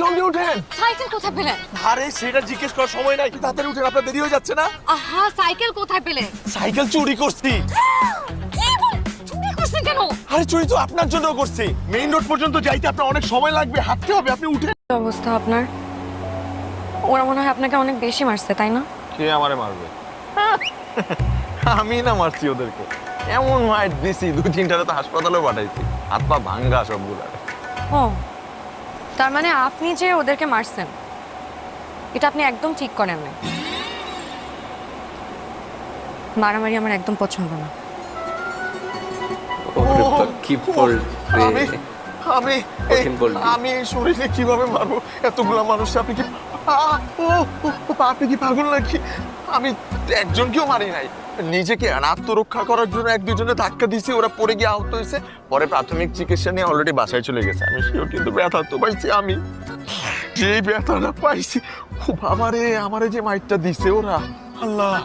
জলদি উঠেন সাইকেল কোথায় পেলেন? আরে সেটা জিজ্ঞেস করার সময় নাই। তাড়াতাড়ি উঠেন আপনার দেরি হয়ে যাচ্ছে না? আহা সাইকেল কোথায় পেলেন? সাইকেল চুরি করছি। কি বল চুরি করছেন কেন? আরে চুরি তো আপনার জন্য করছি। মেইন রোড পর্যন্ত যাইতে আপনার অনেক সময় লাগবে হাঁটতে হবে আপনি উঠে কি অবস্থা আপনার? ওরা মনে হয় আপনাকে অনেক বেশি মারছে তাই না? কে আমারে মারবে? আমি না মারছি ওদেরকে। এমন মাইট দিছি দু তিনটারে তো হাসপাতালে পাঠাইছি। হাত পা ভাঙ্গা সবগুলা ও তার মানে আপনি যে ওদেরকে মারছেন এটা আপনি একদম ঠিক করেন না মারামারি আমার একদম পছন্দ না। কি বল আমি আমি শরীরে কীভাবে মারবো? এতগুলা মানুষ আপনি কি ও, আপনি কি পাগল নাকি? আমি একজনকেও মারি নাই। নিজেকে আত্মরক্ষা করার জন্য এক দুজনে ধাক্কা দিয়েছি ওরা পড়ে গিয়ে আহত হয়েছে। পরে প্রাথমিক চিকিৎসা নিয়ে অলরেডি বাসায় চলে গেছে। আমি সেও কিন্তু ব্যথা তো পাইছি আমি। যে ব্যথাটা পাইছি খুব আমারে আমারে যে মাইটটা দিছে ওরা। আল্লাহ।